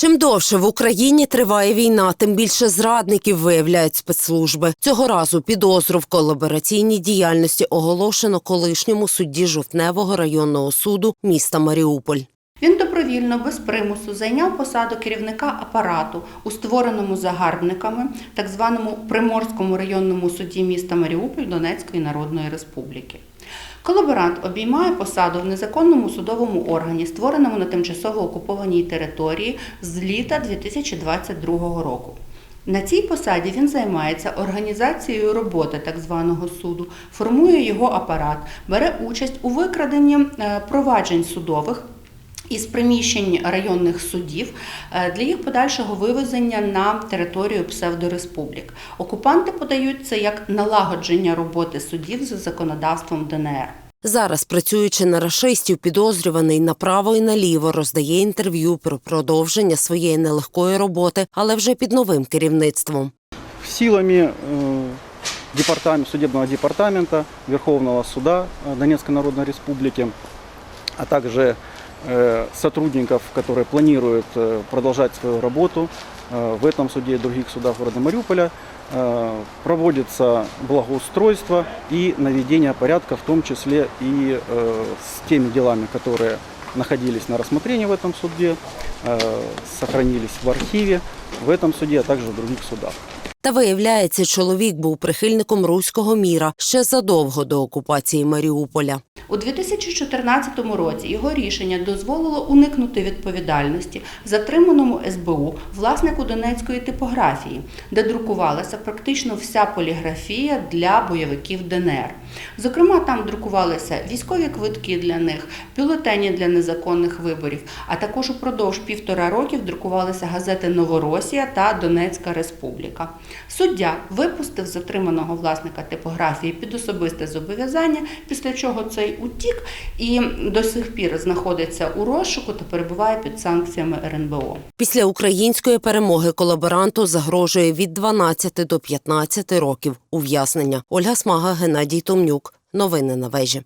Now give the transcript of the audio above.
Чим довше в Україні триває війна, тим більше зрадників виявляють спецслужби. Цього разу підозру в колабораційній діяльності оголошено колишньому судді Жовтневого районного суду міста Маріуполь. Він добровільно, без примусу, зайняв посаду керівника апарату у створеному загарбниками так званому Приморському районному суді міста Маріуполь Донецької Народної Республіки. Колаборант обіймає посаду в незаконному судовому органі, створеному на тимчасово окупованій території з літа 2022 року. На цій посаді він займається організацією роботи так званого суду, формує його апарат, бере участь у викраденні е, проваджень судових із приміщень районних судів е, для їх подальшого вивезення на територію псевдореспублік. Окупанти подають це як налагодження роботи судів за законодавством ДНР. Зараз, працюючи на рашистів, підозрюваний направо і наліво роздає інтерв'ю про продовження своєї нелегкої роботи, але вже під новим керівництвом. силами э, департамент, судебного департамента Верховного суда э, Донецкой Народной Республики, а также э, сотрудников, которые планируют э, продолжать свою работу э, в этом суде и других судах города Мариуполя, э, проводится благоустройство и наведение порядка, в том числе и э, с теми делами, которые находились на рассмотрении в этом суде, э, сохранились в архиве в этом суде, а также в других судах. Та виявляється, чоловік був прихильником руського міра ще задовго до окупації Маріуполя. У 2014 році його рішення дозволило уникнути відповідальності затриманому СБУ власнику Донецької типографії, де друкувалася практично вся поліграфія для бойовиків ДНР. Зокрема, там друкувалися військові квитки для них, бюлетені для незаконних виборів, а також упродовж півтора років друкувалися газети Новоросія та Донецька Республіка. Суддя випустив затриманого власника типографії під особисте зобов'язання, після чого цей утік і до сих пір знаходиться у розшуку та перебуває під санкціями РНБО. Після української перемоги колаборанту загрожує від 12 до 15 років ув'язнення. Ольга Смага, Геннадій Томнюк. Новини на вежі.